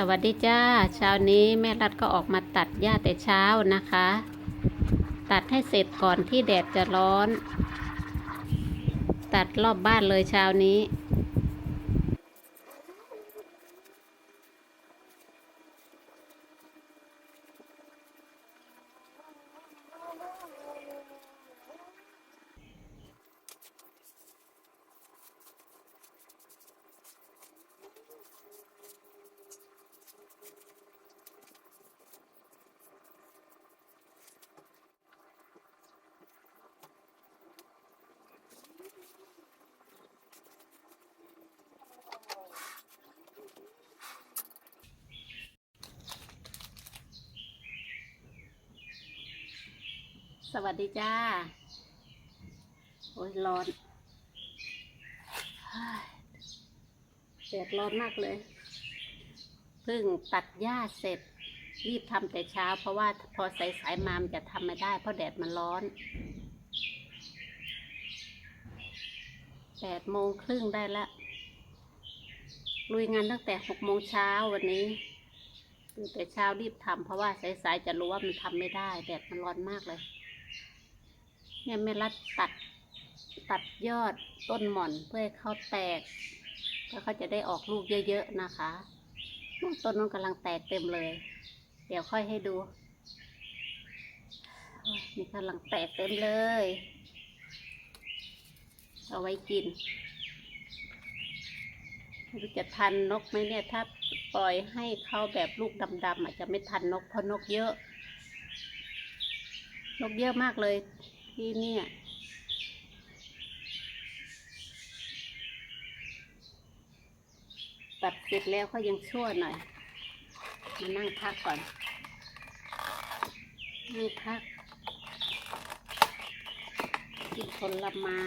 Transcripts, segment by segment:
สวัสดีจ้า เช้านี้แม่รัดก็ออกมาตัดหญ้าแต่เช้านะคะ ตัดให้เสร็จก่อนที่แดดจะร้อน ตัดรอบบ้านเลยเช้านี้ สวัสดีจ้า โอ้ยร้อนเฮ้ยแดดร้อนมากเลยเพิ่งตัดหญ้าเสร็จ รีบทำแต่เช้า เพราะว่าพอสายสายๆมามจะทำไม่ได้ เพราะแดดมันร้อนแปดโมงครึ่งได้ละ ลุยงานตั้งแต่หกโมงเช้าวันนี้ตื่นแต่เช้ารีบทำเพราะว่าสายๆจะรู้ว่ามันทำไม่ได้แดดมันร้อนมากเลย เนี่ยแม่รัดตัดตัดยอดต้นหม่อนเพื่อให้เขาแตกแล้วเขาจะได้ออกลูกเยอะๆนะคะนู่นต้นนู้นกำลังแตกเต็มเลย เดี๋ยวค่อยให้ดูนี่กำลังแตกเต็มเลย เอาไว้กินรู้จะทันนกไหมเนี่ย ถ้าปล่อยให้เขาแบบลูกดำๆอาจจะไม่ทันนกเพราะนกเยอะ นกเยอะมากเลย ที่เนี่ยตัดเสร็จแล้วก็ยังชั่วหน่อย มานั่งพักก่อนนั่งพัก กินผลไม้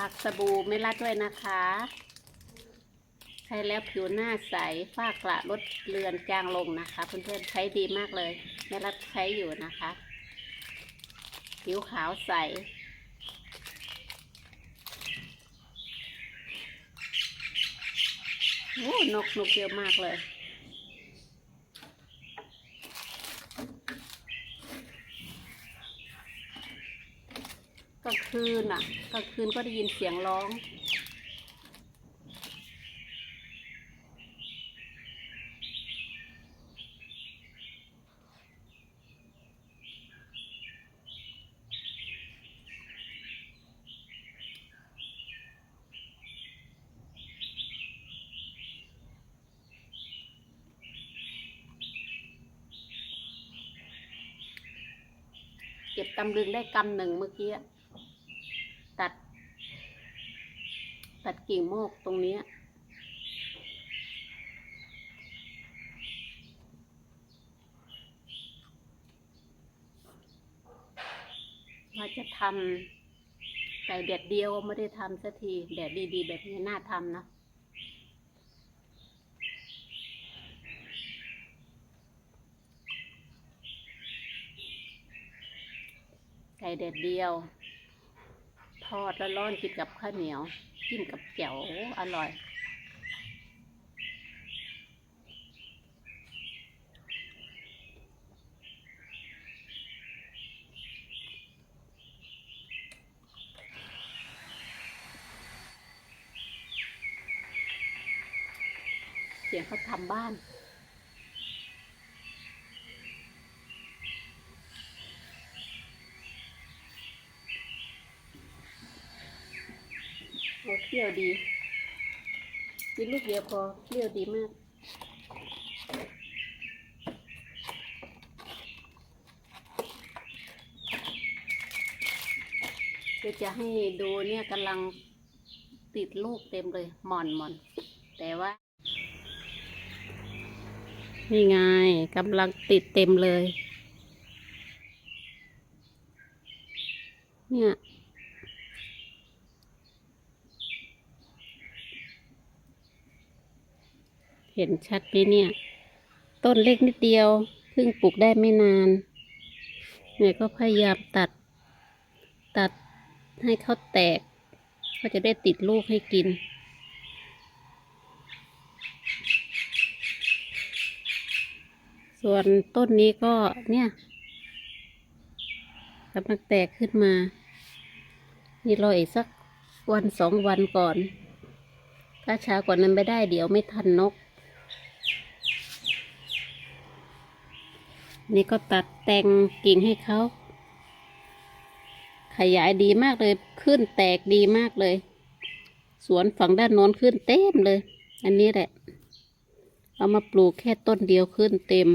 ฝากสบู่ไม่รัดด้วยนะคะ ใช้แล้วผิวหน้าใสฝ้ากระลดเลือนจางลงนะคะ เพื่อนๆใช้ดีมากเลยแม่รัดใช้อยู่นะคะ ผิวขาวใสโอ้นกนกเยอะมากเลย กลางคืนอะกลางคืนก็ได้ยินเสียงร้องเก็บตำลึงได้กำหนึ่งเมื่อกี้ ตัด ตัดกิ่งโมกตรงนี้ยว่าจะทำไก่แดดเดียวไม่ได้ทำสักที แดดดีๆ แบบนี้น่าทำนะไก่แดดเดียว ทอดแล้วร้อนกินกับข้าวเหนียวกินกับแจ่วอร่อย เสียงเขาทำบ้าน โอ้เปรี้ยวดีกินลูกเดียวพอเปรี้ยวดีมาก เดี๋ยวจะให้ดูเนี่ยกำลังติดลูกเต็มเลยหมอนหมอน แต่ว่า นี่ไงกำลังติดเต็มเลย เนี่ย เห็นชัดไหมเนี่ย ต้นเล็กนิดเดียวเพิ่งปลูกได้ไม่นานเนี่ยก็พยายามตัด ตัดให้เขาแตก ก็จะได้ติดลูกให้กิน ส่วนต้นนี้ก็เนี่ยกำลังแตกขึ้นมา นี่รออีกสักวันสองวันก่อน ถ้าช้ากว่านั้นไม่ได้เดี๋ยวไม่ทันนก นี่ก็ตัดแต่งกิ่งให้เขา ขยายดีมากเลย ขึ้นแตกดีมากเลย สวนฝั่งด้านโน้นขึ้นเต็มเลย อันนี้แหละ เอามาปลูกแค่ต้นเดียวขึ้นเต็ม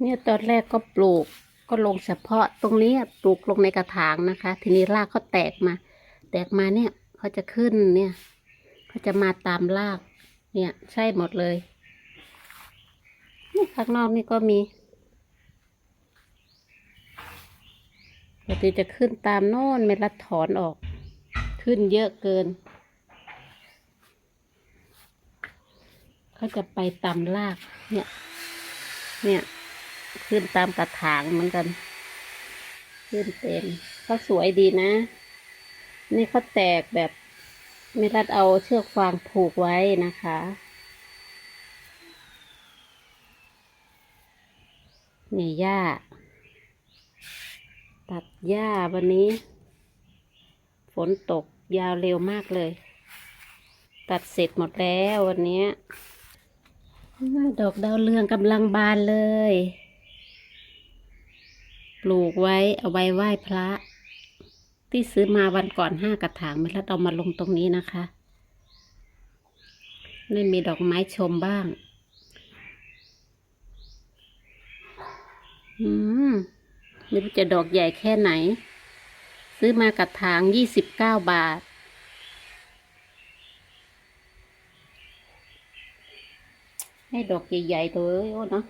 เนี่ยตอนแรกก็ปลูกก็ลงเฉพาะตรงนี้ปลูกลงในกระถางนะคะ ทีนี้รากเขาแตกมา แตกมาเนี่ยเขาจะขึ้นเนี่ยเขาจะมาตามราก เนี่ย ใช่หมดเลยนี่ข้างนอกนี่ก็มีปกติจะขึ้นตามโน่นไม่รัดถอนออก ขึ้นเยอะเกินเขาจะไปตามราก เนี่ย เนี่ย ขึ้นตามกระถางเหมือนกัน ขึ้นเต็มเขาสวยดีนะ นี่เขาแตกแบบ ไม่รัดเอาเชือกฟางผูกไว้นะคะ นี่หญ้า ตัดหญ้าวันนี้ ฝนตกยาวเร็วมากเลย ตัดเสร็จหมดแล้ววันนี้ ดอกดาวเรืองกำลังบานเลย ปลูกไว้เอาไว้ไหว้พระ ที่ซื้อมาวันก่อนห้ากระถางไม่แล้วเอามาลงตรงนี้นะคะนี่มีดอกไม้ชมบ้าง อืมไม่รู้จะดอกใหญ่แค่ไหน ซื้อมากระถางยี่สิบเก้าบาท ให้ดอกใหญ่ๆเลยโอ้เนาะ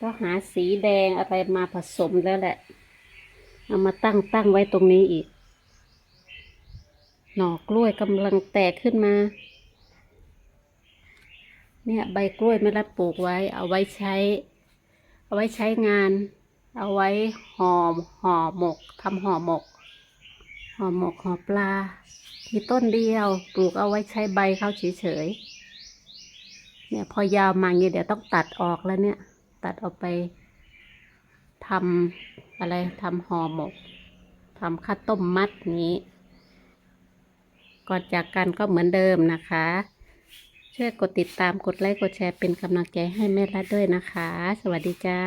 ก็หาสีแดงอะไรมาผสมแล้วแหละ เอามาตั้งตั้งไว้ตรงนี้อีก หน่อกล้วยกำลังแตกขึ้นมา เนี่ยใบกล้วยไม่รัดปลูกไว้ เอาไว้ใช้ เอาไว้ใช้งาน เอาไว้ห่อห่อหมกทำห่อหมกห่อหมกห่อปลา มีต้นเดียวปลูกเอาไว้ใช้ใบเขาเฉยๆ เนี่ยพอยาวมาเงี้ยเดี๋ยวต้องตัดออกแล้วเนี่ย ตัดออกไปทำ อะไรทำห่อหมกทำข้าวต้มมัดนี้ก่อนจากกันก็เหมือนเดิมนะคะ ช่วยกดติดตามกดไลค์กดแชร์เป็นกำลังใจให้แม่รัดด้วยนะคะ สวัสดีจ้า